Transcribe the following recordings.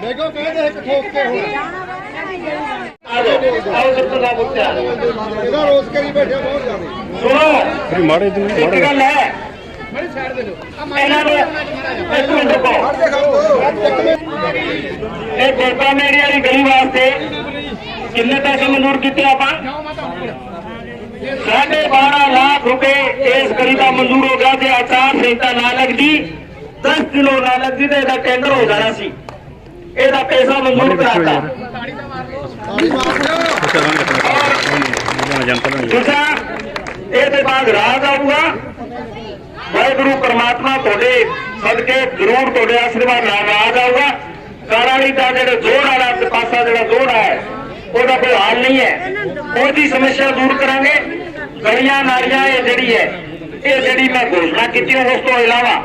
ਦੇਖੋ ਕਹਿੰਦੇ ਇੱਕ ਠੋਕ ਕੇ ਹੁਣ ਇਹਦਾ ਰੋਸ ਕਰੀ ਬਹੁਤ ਜ਼ਿਆਦਾ। ਸੁਣੋ। ਮਾੜੇ ਦਿਨ ਗੱਲ ਹੈ। ਇਹਨਾਂ ਨੂੰ ਇੱਕ ਮਿੰਟ ਰੁਕੋ। ਫੜਦੇ ਖੜੋ ਇੱਕ ਮਿੰਟ। ਇਹ ਕੋਟਾ ਮੇਰੀ ਵਾਲੀ ਗਲੀ ਵਾਸਤੇ ਕਿੰਨੇ ਪੈਸੇ ਮਨਜ਼ੂਰ ਕੀਤੇ ਆਪਾਂ? ਸਾਢੇ 12 ਲੱਖ ਰੁਪਏ ਇਸ ਗਲੀ ਦਾ ਮਨਜ਼ੂਰ ਹੋ ਗਿਆ ਤੇ ਆਚਾਰ ਸੰਹਿਤਾ ਨਾ ਲੱਗਦੀ 10 ਕਿਲੋ ਨਾ ਲੱਗਦੀ ਤੇ ਇਹਦਾ ਟੈਂਡਰ ਹੋ ਜਾਣਾ ਸੀ। ਇਹਦਾ ਪੈਸਾ ਮਨਜ਼ੂਰ ਕਰਾਤਾ। ਦੂਜਾ ਇਹਦੇ ਬਾਅਦ ਰਾਜ ਆਊਗਾ। ਵਾਹਿਗੁਰੂ ਪ੍ਰਮਾਤਮਾ ਤੁਹਾਡੇ ਸਦਕੇ ਜ਼ਰੂਰ ਤੁਹਾਡੇ ਆਸ਼ੀਰਵਾਦ ਨਾਲ ਰਾਜ ਆਊਗਾ। ਕਾਰਾਲੀ ਦਾ ਜਿਹੜਾ ਜੋੜ ਵਾਲਾ ਤੇ ਪਾਸਾ ਜਿਹੜਾ ਜੋੜ ਹੈ ਉਹਦਾ ਕੋਈ ਹਾਲ ਨਹੀਂ ਹੈ। ਉਹਦੀ ਸਮੱਸਿਆ ਦੂਰ ਕਰਾਂਗੇ। ਗਲੀਆਂ ਨਾਲੀਆਂ ਇਹ ਜਿਹੜੀ ਹੈ ਇਹ ਜਿਹੜੀ ਮੈਂ ਘੋਸ਼ਣਾ ਕੀਤੀ ਉਸ ਤੋਂ ਇਲਾਵਾ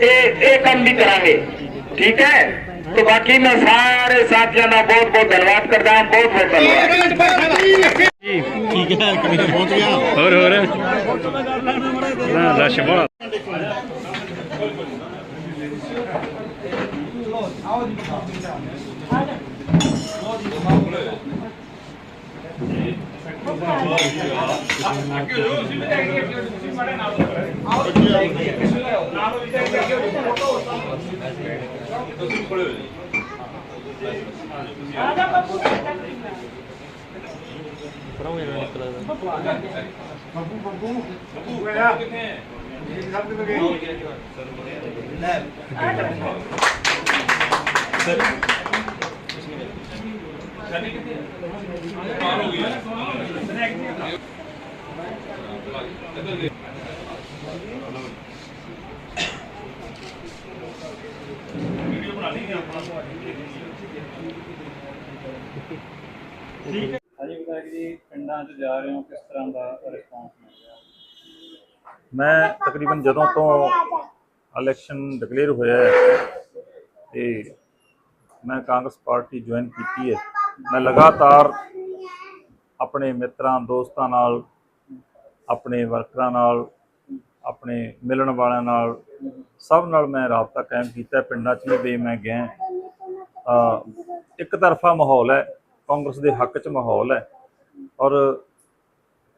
ਇਹ ਇਹ ਕੰਮ ਵੀ ਕਰਾਂਗੇ। ਠੀਕ ਹੈ? ਤੇ ਬਾਕੀ ਮੈਂ ਸਾਰੇ ਸਾਥੀਆਂ ਦਾ ਬਹੁਤ ਬਹੁਤ ਧੰਨਵਾਦ ਕਰਦਾ ਹਾਂ ਬਹੁਤ ਬਹੁਤ ਧੰਨਵਾਦ। ਹੋਰ ਹੋਰ। ਨਾ ਰਸ਼ ਬੜਾ। ਤੁਸੀਂ ਖੜੇ ਹੋ ਜੀ ਆ ਜਾ ਬੱਬੂ ਪਰੋਂ ਇਹਨਾਂ ਨਿਕਲਾ ਬੱਬੂ ਆ ਜਾ ਬੱਬੂ ਬੱਬੂ ਬੱਬੂ ਗਿਆ ਕਿੱਥੇ ਹੈ ਇਹ ਸਭ ਕਿੱਥੇ ਗਏ ਲੈ ਆ ਜਾ ਸਰ ਸਨੀ ਕਿੱਥੇ ਹੈ ਪਾਰ ਹੋ ਗਿਆ ਇੱਧਰ ਦੇ Thank you. ਹਾਂਜੀ ਵਿਧਾਇਕ ਜੀ, ਪਿੰਡਾਂ 'ਚ ਜਾ ਰਹੇ ਹੋ, ਕਿਸ ਤਰ੍ਹਾਂ ਦਾ ਰਿਸਪੌਂਸ ਮਿਲ ਰਿਹਾ? ਮੈਂ ਤਕਰੀਬਨ ਜਦੋਂ ਤੋਂ ਇਲੈਕਸ਼ਨ ਡਿਕਲੇਅਰ ਹੋਇਆ ਹੈ ਤੇ ਮੈਂ ਕਾਂਗਰਸ ਪਾਰਟੀ ਜੁਆਇਨ ਕੀਤੀ ਹੈ, ਮੈਂ ਲਗਾਤਾਰ ਆਪਣੇ ਮਿੱਤਰਾਂ, ਦੋਸਤਾਂ ਨਾਲ, ਆਪਣੇ ਵਰਕਰਾਂ ਨਾਲ, ਆਪਣੇ ਮਿਲਣ ਵਾਲਿਆਂ ਨਾਲ ਸਭ ਨਾਲ ਮੈਂ ਰਾਬਤਾ ਕਾਇਮ ਕੀਤਾ, ਪਿੰਡਾਂ 'ਚ ਵੀ ਬੇ ਮੈਂ ਗਿਆ। ਅ ਇੱਕ ਤਰਫਾ ਮਾਹੌਲ ਹੈ, ਕਾਂਗਰਸ ਦੇ ਹੱਕ 'ਚ ਮਾਹੌਲ ਹੈ। ਔਰ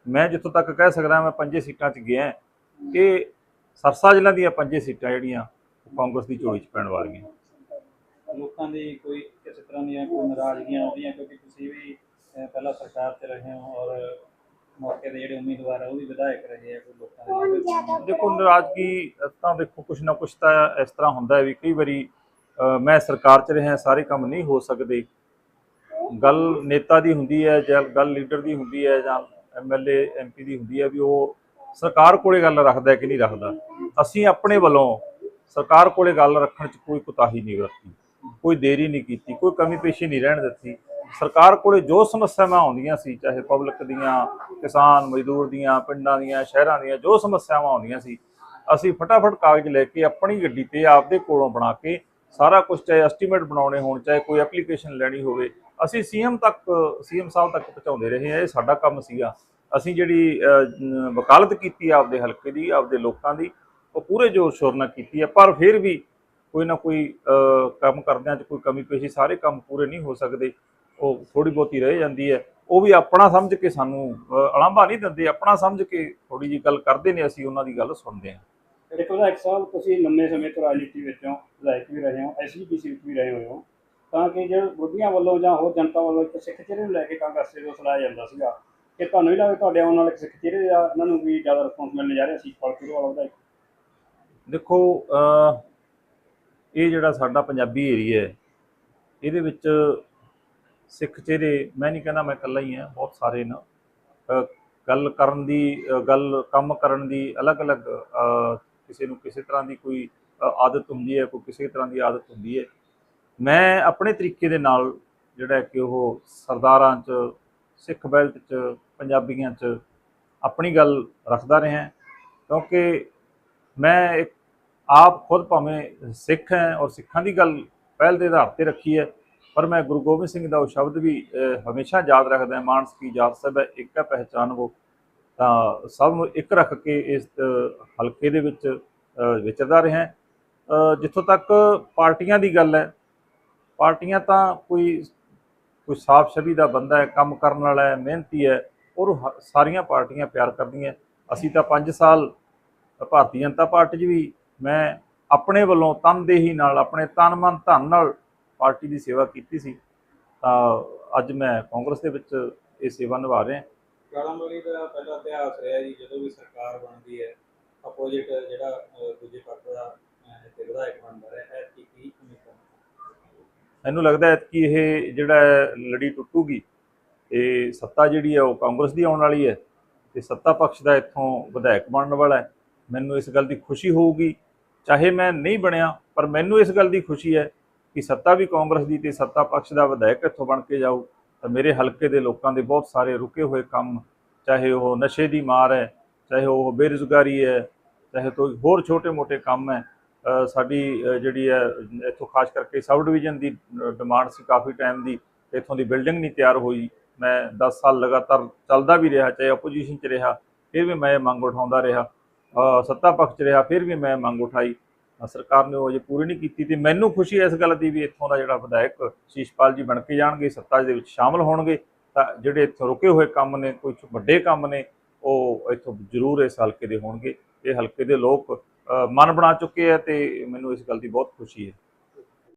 ਮੈਂ ਜਿੱਥੋਂ ਤੱਕ ਕਹਿ ਸਕਦਾ ਮੈਂ ਪੰਜੇ ਸੀਟਾਂ 'ਚ ਗਿਆ। ਇਹ ਸਰਸਾ ਜ਼ਿਲ੍ਹਾ ਦੀਆਂ ਪੰਜੇ ਸੀਟਾਂ ਜਿਹੜੀਆਂ ਉਹ ਕਾਂਗਰਸ ਦੀ ਝੋਲੀ 'ਚ ਪੈਣ ਵਾਲੀਆਂ। ਲੋਕਾਂ ਦੀ ਕੋਈ ਕਿਸੇ ਤਰ੍ਹਾਂ ਦੀਆਂ ਕੋਈ ਨਾਰਾਜ਼ਗੀਆਂ ਆਉਂਦੀਆਂ ਕਿਉਂਕਿ ਤੁਸੀਂ ਵੀ ਪਹਿਲਾਂ ਸਰਕਾਰ 'ਚ ਰਹੇ ਹੋ ਔਰ ਮੌਕੇ ਦੇ ਜਿਹੜੇ ਉਮੀਦਵਾਰ ਆ ਉਹ ਵੀ ਵਿਧਾਇਕ ਰਹੇ ਆ ਕੋਈ ਲੋਕਾਂ ਦੇ। ਦੇਖੋ ਨਾਰਾਜ਼ਗੀ ਤਾਂ ਦੇਖੋ ਕੁਛ ਨਾ ਕੁਛ ਤਾਂ ਇਸ ਤਰ੍ਹਾਂ ਹੁੰਦਾ ਹੈ ਵੀ ਕਈ ਵਾਰੀ ਮੈਂ ਸਰਕਾਰ 'ਚ ਰਿਹਾ ਸਾਰੇ ਕੰਮ ਨਹੀਂ ਹੋ ਸਕਦੇ। ਗੱਲ ਨੇਤਾ ਦੀ ਹੁੰਦੀ ਹੈ ਜਾਂ ਗੱਲ ਲੀਡਰ ਦੀ ਹੁੰਦੀ ਹੈ ਜਾਂ ਐਮਐਲਏ ਐਮਪੀ ਦੀ ਹੁੰਦੀ ਹੈ ਵੀ ਉਹ ਸਰਕਾਰ ਕੋਲੇ ਗੱਲ ਰੱਖਦਾ ਹੈ ਕਿ ਨਹੀਂ ਰੱਖਦਾ। ਅਸੀਂ ਆਪਣੇ ਵੱਲੋਂ ਸਰਕਾਰ ਕੋਲੇ ਗੱਲ ਰੱਖਣ 'ਚ ਕੋਈ ਕੁਤਾਹੀ ਨਹੀਂ ਵਰਤੀ। ਕੋਈ ਦੇਰੀ ਨਹੀਂ ਕੀਤੀ ਕੋਈ ਕਮੀ ਪੇਸ਼ੀ ਨਹੀਂ ਰਹਿਣ ਦਿੱਤੀ। ਸਰਕਾਰ ਕੋਲੇ ਜੋ ਸਮੱਸਿਆਵਾਂ ਆਉਂਦੀਆਂ ਸੀ, ਚਾਹੇ ਪਬਲਿਕ ਦੀਆਂ, ਕਿਸਾਨ, ਮਜ਼ਦੂਰ ਦੀਆਂ, ਪਿੰਡਾਂ ਦੀਆਂ, ਸ਼ਹਿਰਾਂ ਦੀਆਂ, ਜੋ ਸਮੱਸਿਆਵਾਂ ਆਉਂਦੀਆਂ ਸੀ, ਅਸੀਂ ਫਟਾਫਟ ਕਾਗਜ਼ ਲੈ ਕੇ ਆਪਣੀ ਗੱਡੀ ਤੇ ਆਪਦੇ ਕੋਲੋਂ ਬਣਾ ਕੇ ਸਾਰਾ ਕੁਝ ਚਾਹੇ ਐਸਟੀਮੇਟ ਬਣਾਉਣੇ ਹੋਣ, ਚਾਹੇ ਕੋਈ ਐਪਲੀਕੇਸ਼ਨ ਲੈਣੀ ਹੋਵੇ, ਅਸੀਂ ਸੀਐਮ ਤੱਕ ਸੀਐਮ ਸਾਹਿਬ ਤੱਕ ਪਹੁੰਚਾਉਂਦੇ ਰਹੇ ਹਾਂ, ਇਹ ਸਾਡਾ ਕੰਮ ਸੀਗਾ। ਅਸੀਂ ਜਿਹੜੀ ਵਕਾਲਤ ਕੀਤੀ ਆਪਦੇ ਹਲਕੇ ਦੀ, ਆਪਦੇ ਲੋਕਾਂ ਦੀ, ਉਹ ਪੂਰੇ ਜ਼ੋਰ ਸ਼ੋਰ ਨਾਲ ਕੀਤੀ ਹੈ, ਪਰ ਫਿਰ ਵੀ ਕੋਈ ਨਾ ਕੋਈ ਕੰਮ ਕਰਦਿਆਂ 'ਚ ਕੋਈ ਕਮੀ ਪੇਸ਼ੀ, ਸਾਰੇ ਕੰਮ ਪੂਰੇ ਨਹੀਂ ਹੋ ਸਕਦੇ। ਉਹ ਥੋੜੀ ਬਹੁਤੀ ਰਹਿ ਜਾਂਦੀ ਹੈ। ਉਹ ਵੀ ਆਪਣਾ ਸਮਝ ਕੇ ਸਾਨੂੰ ਅਲਾਂਭਾ ਨਹੀਂ ਦਿੰਦੇ। ਆਪਣਾ ਸਮਝ ਕੇ ਥੋੜੀ ਜੀ ਗੱਲ ਕਰਦੇ ਨੇ ਅਸੀਂ ਉਹਨਾਂ ਦੀ ਗੱਲ ਸੁਣਦੇ ਹਾਂ। ਦੇਖੋ ਵਿਧਾਇਕ ਸਾਹਿਬ ਤੁਸੀਂ ਲੰਮੇ ਸਮੇਂ ਤੋਂ ਰਾਜਨੀਤੀ ਵਿੱਚੋਂ ਵਿਧਾਇਕ ਵੀ ਰਹੇ ਹੋ ਐਸਜੀਪੀਸੀ ਵਿੱਚ ਵੀ ਰਹੇ ਹੋਏ ਹੋ। ਤਾਂ ਕਿ ਜਿਹੜੇ ਬੁੱਢੀਆਂ ਵੱਲੋਂ ਜਾਂ ਹੋਰ ਜਨਤਾ ਵੱਲੋਂ ਇੱਕ ਸਿੱਖ ਚਿਹਰੇ ਨੂੰ ਲੈ ਕੇ ਕਾਂਗਰਸ ਦੇ ਲਾਇਆ ਜਾਂਦਾ ਸੀਗਾ ਕਿ ਤੁਹਾਨੂੰ ਵੀ ਲੱਗਦਾ ਤੁਹਾਡੇ ਆਉਣ ਨਾਲ ਇੱਕ ਸਿੱਖ ਚਿਹਰੇ ਦਾ ਇਹਨਾਂ ਨੂੰ ਵੀ ਜ਼ਿਆਦਾ ਰਿਸਪੌਂਸ ਮਿਲਣ ਜਾ ਰਿਹਾ ਸੀ ਪਾਲਤੂ ਵਾਲਾ ਵਿਧਾਇਕ? ਦੇਖੋ ਇਹ ਜਿਹੜਾ ਸਾਡਾ ਪੰਜਾਬੀ ਏਰੀਆ ਹੈ ਇਹਦੇ ਵਿੱਚ ਸਿੱਖ ਚਿਹਰੇ, ਮੈਂ ਨਹੀਂ ਕਹਿੰਦਾ ਮੈਂ ਇਕੱਲਾ ਹੀ ਹਾਂ, ਬਹੁਤ ਸਾਰੇ ਨਾ। ਗੱਲ ਕਰਨ ਦੀ ਗੱਲ ਕੰਮ ਕਰਨ ਦੀ ਅਲੱਗ-ਅਲੱਗ ਕਿਸੇ ਨੂੰ ਕਿਸੇ ਤਰ੍ਹਾਂ ਦੀ ਕੋਈ ਆਦਤ ਹੁੰਦੀ ਹੈ, ਕੋਈ ਕਿਸੇ ਤਰ੍ਹਾਂ ਦੀ ਆਦਤ ਹੁੰਦੀ ਹੈ। ਮੈਂ ਆਪਣੇ ਤਰੀਕੇ ਦੇ ਨਾਲ ਜਿਹੜਾ ਹੈ ਕਿ ਉਹ ਸਰਦਾਰਾਂ 'ਚ, ਸਿੱਖ ਬੈਲਟ 'ਚ, ਪੰਜਾਬੀਆਂ 'ਚ ਆਪਣੀ ਗੱਲ ਰੱਖਦਾ ਰਿਹਾ, ਕਿਉਂਕਿ ਮੈਂ ਇੱਕ ਆਪ ਖੁਦ ਭਾਵੇਂ ਸਿੱਖ ਹੈ ਔਰ ਸਿੱਖਾਂ ਦੀ ਗੱਲ ਪਹਿਲ ਦੇ ਆਧਾਰ ਤੇ ਰੱਖੀ ਹੈ ਪਰ ਮੈਂ ਗੁਰੂ ਗੋਬਿੰਦ ਸਿੰਘ ਦਾ ਉਹ ਸ਼ਬਦ ਵੀ ਹਮੇਸ਼ਾ ਯਾਦ ਰੱਖਦਾ ਮਾਨਸ ਕੀ ਜਾਤ ਸਭ ਹੈ, ਇੱਕ ਹੈ ਪਹਿਚਾਨ ਉਹ ਤਾਂ ਸਭ ਨੂੰ ਇੱਕ ਰੱਖ ਕੇ ਇਸ ਹਲਕੇ ਦੇ ਵਿੱਚ ਵਿਚਰਦਾ ਰਿਹਾ। ਜਿੱਥੋਂ ਤੱਕ ਪਾਰਟੀਆਂ ਦੀ ਗੱਲ ਹੈ, ਪਾਰਟੀਆਂ ਤਾਂ ਕੋਈ ਕੋਈ ਸਾਫ਼ ਛਵੀ ਦਾ ਬੰਦਾ ਹੈ, ਕੰਮ ਕਰਨ ਵਾਲਾ ਹੈ, ਮਿਹਨਤੀ ਹੈ, ਔਰ ਹ- ਸਾਰੀਆਂ ਪਾਰਟੀਆਂ ਪਿਆਰ ਕਰਦੀਆਂ ਅਸੀਂ ਤਾਂ 5 ਸਾਲ ਭਾਰਤੀ ਜਨਤਾ ਪਾਰਟੀ 'ਚ ਵੀ, ਮੈਂ ਆਪਣੇ ਵੱਲੋਂ ਤਨਦੇਹੀ ਨਾਲ, ਆਪਣੇ ਤਨ ਮਨ ਧਨ ਨਾਲ ਪਾਰਟੀ ਦੀ ਸੇਵਾ ਕੀਤੀ ਸੀ ਤਾਂ ਅੱਜ ਮੈਂ ਕਾਂਗਰਸ ਦੇ ਵਿੱਚ ਇਹ ਸੇਵਾ ਨਿਭਾ ਰਿਹਾ ਕਾਲਾਮਲੀ ਦਾ ਪਹਿਲਾ ਇਤਿਹਾਸ ਰਿਹਾ ਜੀ ਜਦੋਂ ਵੀ ਸਰਕਾਰ ਬਣਦੀ ਹੈ ਆਪੋਜੀਟ ਜਿਹੜਾ ਦੂਜੇ ਪੱਖ ਦਾ ਇੱਥੇ ਵਿਧਾਇਕ ਬਣਦਾ ਰਿਹਾ ਹੈ ਕਿ ਕੀ ਮੈਨੂੰ ਲੱਗਦਾ ਹੈ ਕਿ ਇਹ ਜਿਹੜਾ ਲੜੀ ਟੁੱਟੂਗੀ ਤੇ ਸੱਤਾ ਜਿਹੜੀ ਹੈ ਉਹ ਕਾਂਗਰਸ ਦੀ ਆਉਣ ਵਾਲੀ ਹੈ ਤੇ ਸੱਤਾ ਪਕਸ਼ ਦਾ ਇੱਥੋਂ ਵਿਧਾਇਕ ਬਣਨ ਵਾਲਾ ਹੈ। ਮੈਨੂੰ ਇਸ ਗੱਲ ਦੀ ਖੁਸ਼ੀ ਹੋਊਗੀ ਚਾਹੇ ਮੈਂ ਨਹੀਂ ਬਣਿਆ ਪਰ ਮੈਨੂੰ ਇਸ ਗੱਲ ਦੀ ਖੁਸ਼ੀ ਹੈ ਕਿ ਸੱਤਾ ਵੀ ਕਾਂਗਰਸ ਦੀ ਤੇ ਸੱਤਾ ਪਕਸ਼ ਦਾ ਵਿਧਾਇਕ ਇੱਥੋਂ ਬਣ ਕੇ ਜਾਊ, ਤਾਂ ਮੇਰੇ ਹਲਕੇ ਦੇ ਲੋਕਾਂ ਦੇ ਬਹੁਤ ਸਾਰੇ ਰੁਕੇ ਹੋਏ ਕੰਮ, ਚਾਹੇ ਉਹ ਨਸ਼ੇ ਦੀ ਮਾਰ ਹੈ, ਚਾਹੇ ਉਹ ਬੇਰੁਜ਼ਗਾਰੀ ਹੈ, ਚਾਹੇ ਕੋਈ ਹੋਰ ਛੋਟੇ-ਮੋਟੇ ਕੰਮ ਹੈ ਸਾਡੀ ਜਿਹੜੀ ਹੈ, ਇੱਥੋਂ ਖਾਸ ਕਰਕੇ ਸਬ ਡਿਵੀਜ਼ਨ ਦੀ ਡਿਮਾਂਡ ਸੀ ਕਾਫੀ ਟਾਈਮ ਦੀ ਇੱਥੋਂ ਦੀ ਬਿਲਡਿੰਗ ਨਹੀਂ ਤਿਆਰ ਹੋਈ। ਮੈਂ 10 ਸਾਲ ਲਗਾਤਾਰ ਚੱਲਦਾ ਵੀ ਰਿਹਾ, ਚਾਹੇ ਆਪੋਜੀਸ਼ਨ 'ਚ ਰਿਹਾ, ਫਿਰ ਵੀ ਮੈਂ ਇਹ ਮੰਗ ਉਠਾਉਂਦਾ ਰਿਹਾ। ਸੱਤਾ ਪੱਖ 'ਚ ਰਿਹਾ, ਫਿਰ ਵੀ ਮੈਂ ਮੰਗ ਉਠਾਈ। ਸਰਕਾਰ ਨੇ ਉਹ ਅਜੇ ਪੂਰੀ ਨਹੀਂ ਕੀਤੀ ਤੇ ਮੈਨੂੰ ਖੁਸ਼ੀ ਹੈ ਇਸ ਗੱਲ ਦੀ ਵੀ ਇੱਥੋਂ ਦਾ ਜਿਹੜਾ ਵਿਧਾਇਕ ਸ਼ੀਸ਼ਪਾਲ ਜੀ ਬਣ ਕੇ ਜਾਣਗੇ, ਸੱਤਾ ਦੇ ਵਿੱਚ ਸ਼ਾਮਲ ਹੋਣਗੇ। ਤਾਂ ਜਿਹੜੇ ਇੱਥੋਂ ਰੁਕੇ ਹੋਏ ਕੰਮ ਨੇ ਕੁਝ ਵੱਡੇ ਕੰਮ ਨੇ, ਉਹ ਇੱਥੋਂ ਜ਼ਰੂਰ ਇਸ ਹਲਕੇ ਦੇ ਹੋਣਗੇ। ਇਹ ਹਲਕੇ ਦੇ ਲੋਕ ਮਨ ਬਣਾ ਚੁੱਕੇ ਆ ਤੇ ਮੈਨੂੰ ਇਸ ਗੱਲ ਦੀ ਬਹੁਤ ਖੁਸ਼ੀ ਹੈ।